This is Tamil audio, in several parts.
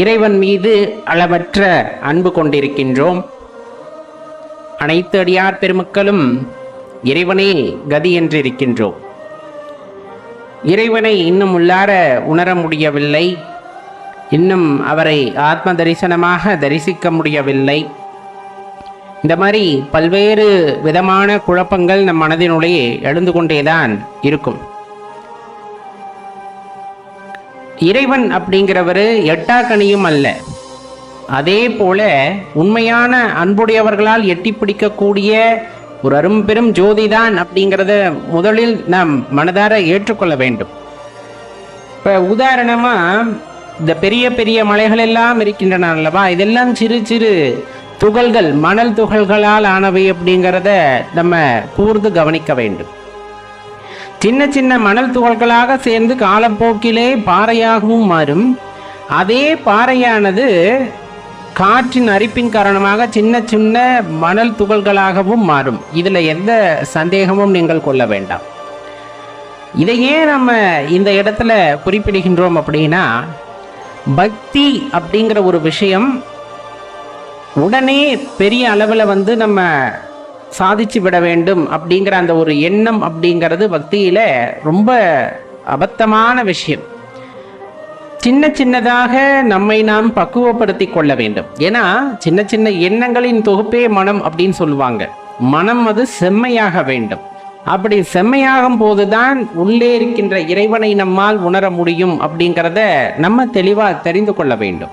இறைவன் மீது அளவற்ற அன்பு கொண்டிருக்கின்றோம். அனைத்து அடியார் பெருமக்களும் இறைவனே கதி என்றிருக்கின்றோம். இறைவனை இன்னும் உள்ளார உணர முடியவில்லை. இன்னும் அவரை ஆத்ம தரிசனமாக தரிசிக்க முடியவில்லை. இந்த மாதிரி பல்வேறு விதமான குழப்பங்கள் நம் மனதினுள்ளே எழுந்து கொண்டேதான் இருக்கும். இறைவன் அப்படிங்கிறவர் எட்டாக்கணியும் அல்ல. அதே போல உண்மையான அன்புடையவர்களால் எட்டி பிடிக்கக்கூடிய ஒரு அரும்பெரும் ஜோதிதான் அப்படிங்கிறத முதலில் நாம் மனதார ஏற்றுக்கொள்ள வேண்டும். இப்போ உதாரணமாக இந்த பெரிய பெரிய மலைகள் எல்லாம் இருக்கின்றன அல்லவா? இதெல்லாம் சிறு சிறு துகள்கள் மணல் துகள்களால் ஆனவை அப்படிங்கிறத நம்ம கூர்ந்து கவனிக்க வேண்டும். சின்ன சின்ன மணல் துகள்களாக சேர்ந்து காலப்போக்கிலே பாறையாகவும் மாறும். அதே பாறையானது காற்றின் அரிப்பின் காரணமாக சின்ன சின்ன மணல் துகள்களாகவும் மாறும். இதில் எந்த சந்தேகமும் நீங்கள் கொள்ள வேண்டாம். இதையே நம்ம இந்த இடத்துல குறிப்பிடுகின்றோம் அப்படின்னா பக்தி அப்படிங்கிற ஒரு விஷயம் உடனே பெரிய அளவில் வந்து நம்ம சாதிச்சு விட வேண்டும் அப்படிங்கிற அந்த ஒரு எண்ணம் அப்படிங்கிறது பக்தியில ரொம்ப அபத்தமான விஷயம். சின்ன சின்னதாக நம்மை நாம் பக்குவப்படுத்தி கொள்ள வேண்டும். ஏன்னா சின்ன சின்ன எண்ணங்களின் தொகுப்பே மனம் அப்படின்னு சொல்லுவாங்க. மனம் அது செம்மையாக வேண்டும். அப்படி செம்மையாகும் போதுதான் உள்ளே இருக்கின்ற இறைவனை நம்மால் உணர முடியும் அப்படிங்கிறத நம்ம தெளிவா தெரிந்து கொள்ள வேண்டும்.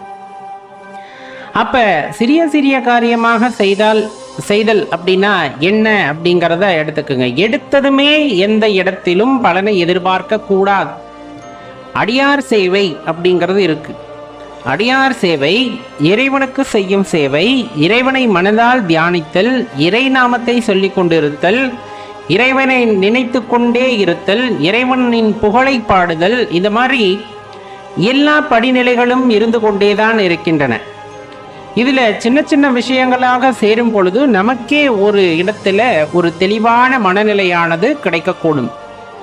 அப்ப சிறிய சிறிய காரியமாக செய்தால் செய்தல் அப்படின்னா என்ன அப்படிங்கிறத எடுத்துக்கோங்க. எடுத்ததுமே எந்த இடத்திலும் பலனை எதிர்பார்க்க கூடாது. அடியார் சேவை அப்படிங்கிறது இருக்கு. அடியார் சேவை இறைவனுக்கு செய்யும் சேவை இறைவனை மனதால் தியானித்தல் இறை நாமத்தை சொல்லிக் கொண்டிருத்தல் இறைவனை நினைத்து கொண்டே இருத்தல் இறைவனின் புகழை பாடுதல் இந்த மாதிரி எல்லா படிநிலைகளும் இருந்து கொண்டே தான் இருக்கின்றன. இதில் சின்ன சின்ன விஷயங்களாக சேரும் பொழுது நமக்கே ஒரு இடத்துல ஒரு தெளிவான மனநிலையானது கிடைக்கக்கூடும்.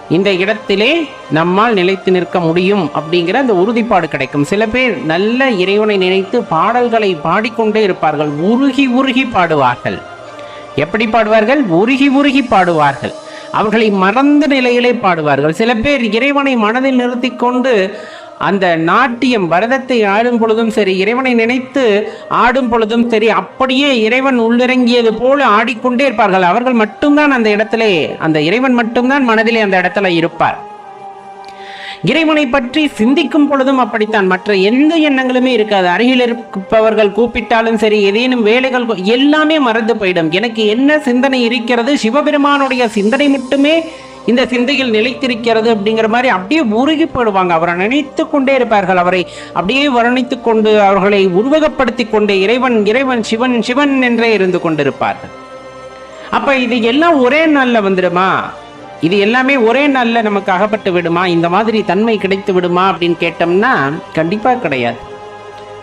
இந்த இடத்திலே நம்மால் நிலைத்து நிற்க முடியும் அப்படிங்கிற அந்த உறுதிப்பாடு கிடைக்கும். சில பேர் நல்ல இறைவனை நினைத்து பாடல்களை பாடிக்கொண்டே இருப்பார்கள். உருகி உருகி பாடுவார்கள். எப்படி பாடுவார்கள்? உருகி உருகி பாடுவார்கள். அவர்களை மறந்த நிலையிலே பாடுவார்கள். சில பேர் இறைவனை மனதில் நிறுத்தி கொண்டு அந்த நாட்டியம் பரதத்தை ஆடும் பொழுதும் சரி இறைவனை நினைத்து ஆடும் பொழுதும் சரி அப்படியே இறைவன் உள்ளிறங்கியது போல ஆடிக்கொண்டே இருப்பார்கள். அவர்கள் மட்டும்தான் அந்த இடத்திலே அந்த இறைவன் மட்டும்தான் மனதிலே அந்த இடத்துல இருப்பார். இறைவனை பற்றி சிந்திக்கும் பொழுதும் அப்படித்தான். மற்ற எந்த எண்ணங்களுமே இருக்காது. அருகில் இருப்பவர்கள் கூப்பிட்டாலும் சரி ஏதேனும் வேலைகள் எல்லாமே மறந்து போயிடும். எனக்கு என்ன சிந்தனை இருக்கிறது? சிவபெருமானுடைய சிந்தனை மட்டுமே இந்த சிந்தையில் நிலைத்திருக்கிறது அப்படிங்கிற மாதிரி அப்படியே உருகி போடுவாங்க அவரை நினைத்து கொண்டே இருப்பார்கள். அவரை அப்படியே வர்ணித்து கொண்டு அவர்களை உருவகப்படுத்தி கொண்டு இறைவன் இறைவன் சிவன் சிவன் என்றே இருந்து கொண்டிருப்பார்கள். அப்ப இது எல்லாம் ஒரே நாள்ல வந்துடுமா? இது எல்லாமே ஒரே நாளில் நமக்கு அகப்பட்டு விடுமா? இந்த மாதிரி தன்மை கிடைத்து விடுமா அப்படின்னு கேட்டோம்னா கண்டிப்பாக கிடையாது.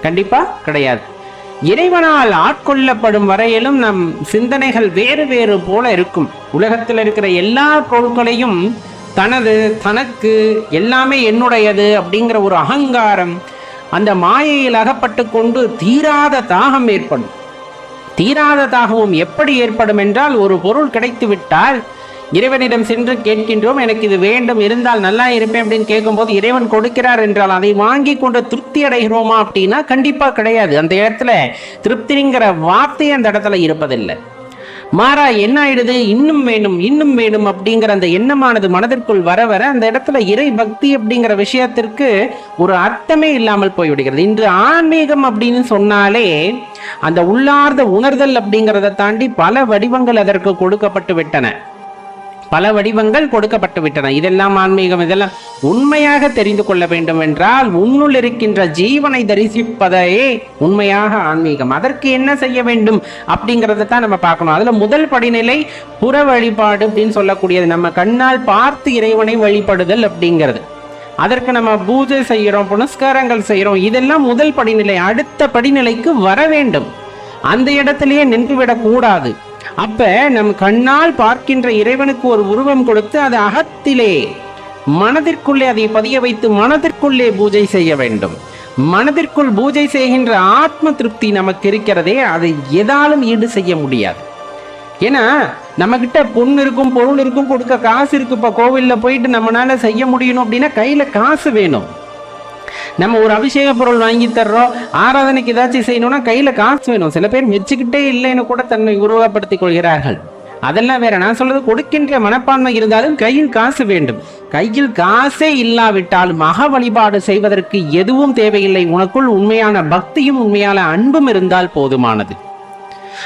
கண்டிப்பாக கிடையாது. இறைவனால் ஆட்கொள்ளப்படும் வரையிலும் நம் சிந்தனைகள் வேறு வேறு போல இருக்கும். உலகத்தில் இருக்கிற எல்லா பொருட்களையும் தனது தனக்கு எல்லாமே என்னுடையது அப்படிங்கிற ஒரு அகங்காரம் அந்த மாயையில் அகப்பட்டு கொண்டு தீராத தாகம் ஏற்படும். தீராத தாகமும் எப்படி ஏற்படும் என்றால் ஒரு பொருள் கிடைத்து விட்டால் இறைவனிடம் சென்று கேட்கின்றோம் எனக்கு இது வேண்டும் இருந்தால் நல்லா இருப்பேன் அப்படின்னு கேட்கும்போது இறைவன் கொடுக்கிறார் என்றால் அதை வாங்கி கொண்டு திருப்தி அடைகிறோமா அப்படின்னா கண்டிப்பாக கிடையாது. அந்த இடத்துல திருப்திங்கிற வார்த்தை அந்த இடத்துல இருப்பதில்லை. மாறா என்ன ஆயிடுது? இன்னும் வேணும் இன்னும் வேணும் அப்படிங்கிற அந்த எண்ணமானது மனதிற்குள் வர வர அந்த இடத்துல இறை பக்தி அப்படிங்கிற விஷயத்திற்கு ஒரு அர்த்தமே இல்லாமல் போய்விடுகிறது. இன்று ஆன்மீகம் அப்படின்னு சொன்னாலே அந்த உள்ளார்ந்த உணர்தல் அப்படிங்கிறத தாண்டி பல வடிவங்கள் அதற்கு கொடுக்கப்பட்டு விட்டன. பல வடிவங்கள் கொடுக்கப்பட்டு விட்டன இதெல்லாம் ஆன்மீகம் இதெல்லாம் உண்மையாக தெரிந்து கொள்ள வேண்டும் என்றால் உன்னுள் இருக்கின்ற ஜீவனை தரிசிப்பதே உண்மையாக ஆன்மீகம். அதற்கு என்ன செய்ய வேண்டும் அப்படிங்கிறத தான் நம்ம பார்க்கணும். அதில் முதல் படிநிலை புற வழிபாடு அப்படின்னு சொல்லக்கூடியது. நம்ம கண்ணால் பார்த்து இறைவனை வழிபடுதல் அப்படிங்கிறது. அதற்கு நம்ம பூஜை செய்கிறோம் புனஸ்காரங்கள் செய்கிறோம். இதெல்லாம் முதல் படிநிலை. அடுத்த படிநிலைக்கு வர வேண்டும். அந்த இடத்திலேயே நின்றுவிடக்கூடாது கூடாது அப்ப நம் கண்ணால் பார்க்கின்ற இறைவனுக்கு ஒரு உருவம் கொடுத்து அது அகத்திலே மனதிற்குள்ளே அதை பதிய வைத்து மனதிற்குள்ளே பூஜை செய்ய வேண்டும். மனதிற்குள் பூஜை செய்கின்ற ஆத்ம திருப்தி நமக்கு இருக்கிறதே அதை எதாலும் ஈடு செய்ய முடியாது. ஏன்னா நம்ம கிட்ட பொண்ணு இருக்கும் பொருள் இருக்கும் கொடுக்க காசு இருக்கு. இப்ப கோவில்ல போயிட்டு நம்மளால செய்ய முடியணும் அப்படின்னா கையில காசு வேணும். நம்ம ஒரு அபிஷேக பொருள் வாங்கி தர்றோம். ஆராதனைக்கு ஏதாச்சும் செய்யணும்னா கையில காசு வேணும். சில பேர் மெச்சுக்கிட்டே இல்லைன்னு கூட தன்னை உருவப்படுத்திக் கொள்கிறார்கள். அதெல்லாம் வேற நான் சொல்றது கொடுக்கின்ற மனப்பான்மை இருந்தாலும் கையில் காசு வேண்டும். கையில் காசே இல்லாவிட்டாலும் மக வழிபாடு செய்வதற்கு எதுவும் தேவையில்லை. உனக்குள் உண்மையான பக்தியும் உண்மையான அன்பும் இருந்தால் போதுமானது.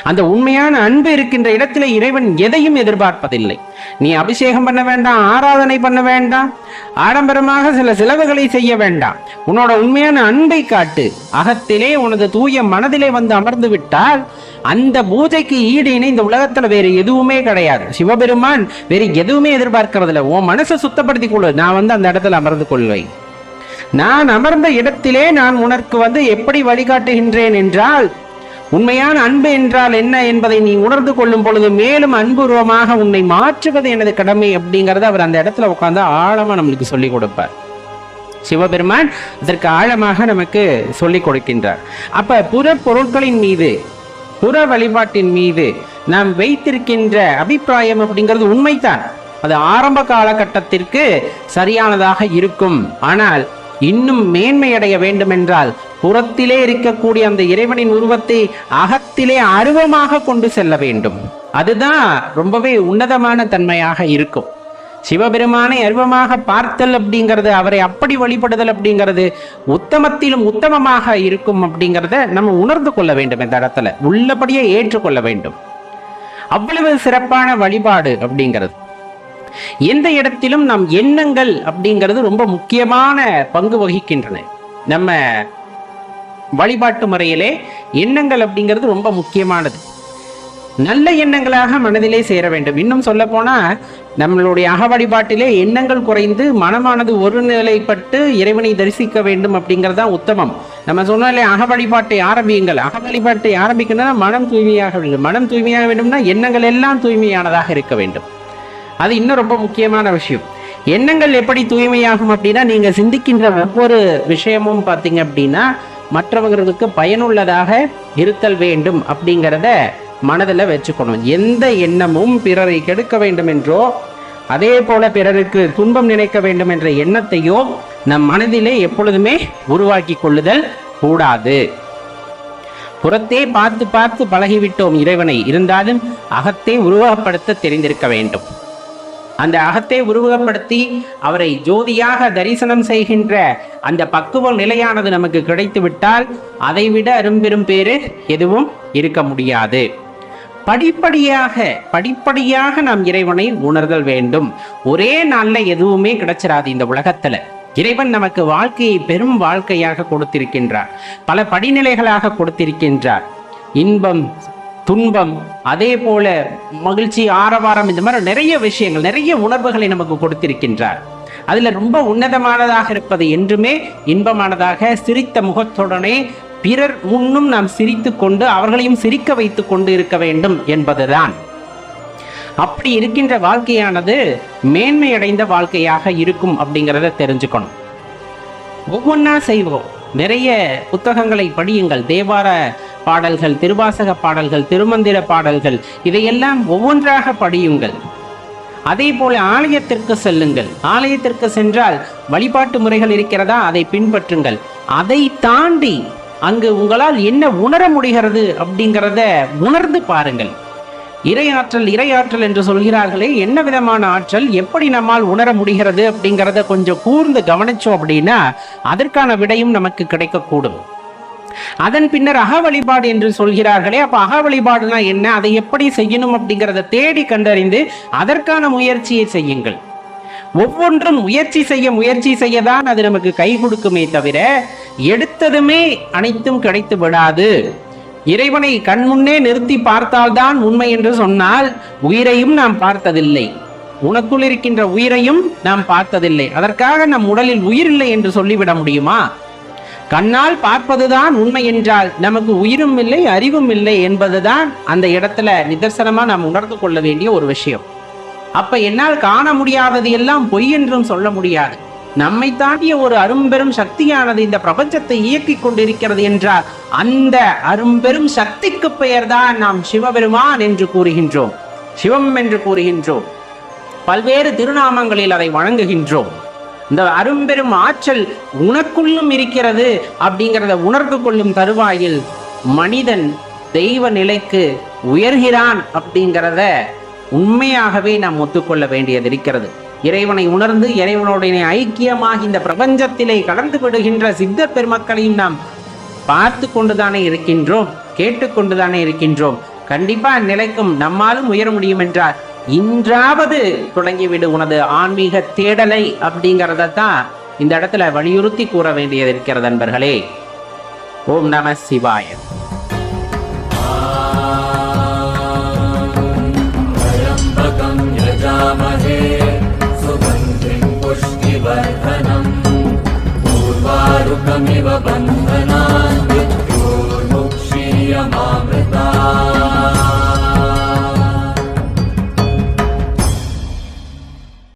அந்த உண்மையான அன்பு இருக்கின்ற இடத்துல இறைவன் எதையும் எதிர்பார்ப்பதில்லை. நீ அபிஷேகம் பண்ண வேண்டாம் ஆராதனை பண்ண வேண்டாம் ஆடம்பரமாக சில செலவுகளை செய்ய வேண்டாம். உன்னோட உண்மையான அன்பை காட்டு. அகத்திலே உனது தூய மனதிலே வந்து அமர்ந்து விட்டால் அந்த பூஜைக்கு ஈடு இணை இந்த உலகத்துல வேற எதுவுமே கிடையாது. சிவபெருமான் வேற எதுவுமே எதிர்பார்க்கறது இல்லை உன் மனசை சுத்தப்படுத்திக் கொள்ளு. நான் வந்து அந்த இடத்துல அமர்ந்து கொள்வேன். நான் அமர்ந்த இடத்திலே நான் உனக்கு வந்து எப்படி வழிகாட்டுகின்றேன் என்றால் உண்மையான அன்பு என்றால் என்ன என்பதை நீ உணர்ந்து கொள்ளும் பொழுது மேலும் அன்புருவமாக உன்னை மாற்றுவது எனது கடமை அப்படிங்கிறத அவர் அந்த இடத்துல உட்காந்து ஆழமாக நம்மளுக்கு சொல்லிக் கொடுப்பார். சிவபெருமான் இதற்கு ஆழமாக நமக்கு சொல்லிக் கொடுக்கின்றார். அப்ப புற பொருட்களின் மீது புற வழிபாட்டின் மீது நாம் வைத்திருக்கின்ற அபிப்பிராயம் அப்படிங்கிறது உண்மைதான். அது ஆரம்ப காலகட்டத்திற்கு சரியானதாக இருக்கும். ஆனால் இன்னும் மேன்மையடைய வேண்டும் என்றால் புறத்திலே இருக்கக்கூடிய அந்த இறைவனின் உருவத்தை அகத்திலே அருவமாக கொண்டு செல்ல வேண்டும். அதுதான் ரொம்பவே உன்னதமான தன்மையாக இருக்கும். சிவபெருமானை அருவமாக பார்த்தல் அப்படிங்கிறது அவரை அப்படி வழிபடுதல் அப்படிங்கிறது உத்தமத்திலும் உத்தமமாக இருக்கும் அப்படிங்கிறத நம்ம உணர்ந்து கொள்ள வேண்டும் இந்த இடத்துல. உள்ளபடியே ஏற்றுக்கொள்ள வேண்டும். அவ்வளவு சிறப்பான வழிபாடு அப்படிங்கிறது. எந்த இடத்திலும் நம் எண்ணங்கள் அப்படிங்கிறது ரொம்ப முக்கியமான பங்கு வகிக்கின்றன. நம்ம வழிபாட்டு முறையிலே எண்ணங்கள் அப்படிங்கிறது ரொம்ப முக்கியமானது. நல்ல எண்ணங்களாக மனதிலே சேர வேண்டும். இன்னும் சொல்ல போனால் நம்மளுடைய அக வழிபாட்டிலே எண்ணங்கள் குறைந்து மனமானது ஒருநிலைப்பட்டு இறைவனை தரிசிக்க வேண்டும் அப்படிங்கிறது தான் உத்தமம். நம்ம சொன்னாலே அக வழிபாட்டை ஆரம்பியுங்கள். அக வழிபாட்டை ஆரம்பிக்கணும்னா மனம் தூய்மையாக வேண்டும். மனம் தூய்மையாக வேண்டும்னா எண்ணங்கள் எல்லாம் தூய்மையானதாக இருக்க வேண்டும். அது இன்னும் ரொம்ப முக்கியமான விஷயம். எண்ணங்கள் எப்படி தூய்மையாகும் அப்படின்னா நீங்க சிந்திக்கின்ற ஒவ்வொரு விஷயமும் பார்த்தீங்க அப்படின்னா மற்றவர்களுக்கு பயனுள்ளதாக இருத்தல் வேண்டும் அப்படிங்கிறத மனதில் வச்சுக்கணும். எந்த எண்ணமும் பிறரை கெடுக்க வேண்டும் என்றோ அதே போல பிறருக்கு துன்பம் நினைக்க வேண்டும் என்ற எண்ணத்தையோ நம் மனதிலே எப்பொழுதுமே உருவாக்கி கொள்ளுதல் கூடாது. புறத்தே பார்த்து பார்த்து பழகிவிட்டோம் இறைவனை. இருந்தாலும் அகத்தை உருவகப்படுத்த தெரிந்திருக்க வேண்டும். அந்த அகத்தை உருவகப்படுத்தி அவரை ஜோதியாக தரிசனம் செய்கின்ற அந்த பக்குவ நிலையானது நமக்கு கிடைத்து விட்டால் அதைவிட அரும்பெரும் பேரு எதுவும் இருக்க முடியாது. படிப்படியாக படிப்படியாக நாம் இறைவனை உணர்தல் வேண்டும். ஒரே நாளில் எதுவுமே கிடைச்சிடாது இந்த உலகத்துல. இறைவன் நமக்கு வாழ்க்கையை பெரும் வாழ்க்கையாக கொடுத்திருக்கின்றார். பல படிநிலைகளாக கொடுத்திருக்கின்றார். இன்பம் துன்பம் அதே போல மகிழ்ச்சி ஆரவாரம் இந்த மாதிரி நிறைய விஷயங்கள் நிறைய உணர்வுகளை நமக்கு கொடுத்திருக்கின்றார். அதுல ரொம்ப உன்னதமானதாக இருப்பது என்றுமே இன்பமானதாக சிரித்த முகத்துடனே பிறர் முன்னும் நாம் சிரித்து கொண்டு அவர்களையும் சிரிக்க வைத்துக் கொண்டு இருக்க வேண்டும் என்பதுதான். அப்படி இருக்கின்ற வாழ்க்கையானது மேன்மையடைந்த வாழ்க்கையாக இருக்கும் அப்படிங்கிறத தெரிஞ்சுக்கணும். ஒவ்வொன்றா செய்வோம். நிறைய புத்தகங்களை படியுங்கள். தேவார பாடல்கள் திருவாசக பாடல்கள் திருமந்திர பாடல்கள் இதையெல்லாம் ஒவ்வொன்றாக படியுங்கள். அதே போல ஆலயத்திற்கு செல்லுங்கள். ஆலயத்திற்கு சென்றால் வழிபாட்டு முறைகள் இருக்கிறதா? அதை பின்பற்றுங்கள். அதை தாண்டி அங்கு உங்களால் என்ன உணர முடிகிறது அப்படிங்கிறத உணர்ந்து பாருங்கள். இறையாற்றல் இறையாற்றல் என்று சொல்கிறார்களே என்ன விதமான ஆற்றல்? எப்படி நம்மால் உணர முடிகிறது அப்படிங்கிறத கொஞ்சம் கூர்ந்து கவனிச்சோம் அப்படின்னா அதற்கான விடையும் நமக்கு கிடைக்கக்கூடும். அதன் பின்னர் அக வழிபாடு என்று சொல்கிறார்களே அப்ப அக வழிபாடுனா என்ன? அதை எப்படி செய்யணும் அப்படிங்கிறத தேடி கண்டறிந்து அதற்கான முயற்சியை செய்யுங்கள். ஒவ்வொன்றும் முயற்சி செய்ய முயற்சி செய்யதான் அது நமக்கு கை கொடுக்குமே தவிர எடுத்ததுமே அனைத்தும் கிடைத்து விடாது. இறைவனை கண்முன்னே நிறுத்தி பார்த்தால்தான் உண்மை என்று சொன்னால் உயிரையும் நாம் பார்த்ததில்லை. உனக்குள் இருக்கின்ற உயிரையும் நாம் பார்த்ததில்லை. அதற்காக நம் உடலில் உயிர் இல்லை என்று சொல்லிவிட முடியுமா? கண்ணால் பார்ப்பதுதான் உண்மை என்றால் நமக்கு உயிரும் இல்லை அறிவும் இல்லை என்பதுதான் அந்த இடத்துல நிதர்சனமா நாம் உணர்ந்து கொள்ள வேண்டிய ஒரு விஷயம். அப்ப என்னால் காண முடியாதது எல்லாம் பொய் என்றும் சொல்ல முடியாது. நம்மை தாண்டிய ஒரு அரும்பெரும் சக்தியானது இந்த பிரபஞ்சத்தை இயக்கிக் கொண்டிருக்கிறது என்றால் அந்த அரும்பெரும் சக்திக்கு பெயர்தான் நாம் சிவபெருமான் என்று கூறுகின்றோம். சிவம் என்று கூறுகின்றோம். பல்வேறு திருநாமங்களில் அதை வழங்குகின்றோம் இந்த அரும்பெரும் ஆற்றல் உனக்குள்ளும் இருக்கிறது அப்படிங்கிறத உணர்ந்து கொள்ளும் தருவாயில் மனிதன் தெய்வ நிலைக்கு உயர்கிறான் அப்படிங்கிறத உண்மையாகவே நாம் ஒத்துக்கொள்ள வேண்டியது இருக்கிறது. இறைவனை உணர்ந்து இறைவனுடைய ஐக்கியமாக இந்த பிரபஞ்சத்திலே கலந்து விடுகின்ற சித்தர் பெருமக்களையும் நாம் பார்த்து கொண்டுதானே இருக்கின்றோம் கேட்டுக்கொண்டுதானே இருக்கின்றோம். கண்டிப்பா நிலைக்கும் நம்மாலும் உயர முடியும் என்றால் இன்றாவது தொடங்கிவிடு உனது ஆன்மீக தேடலை அப்படிங்கிறத தான் இந்த இடத்துல வலியுறுத்தி கூற வேண்டியது இருக்கிறது நண்பர்களே ஓம் நம சிவாய. त्वमेव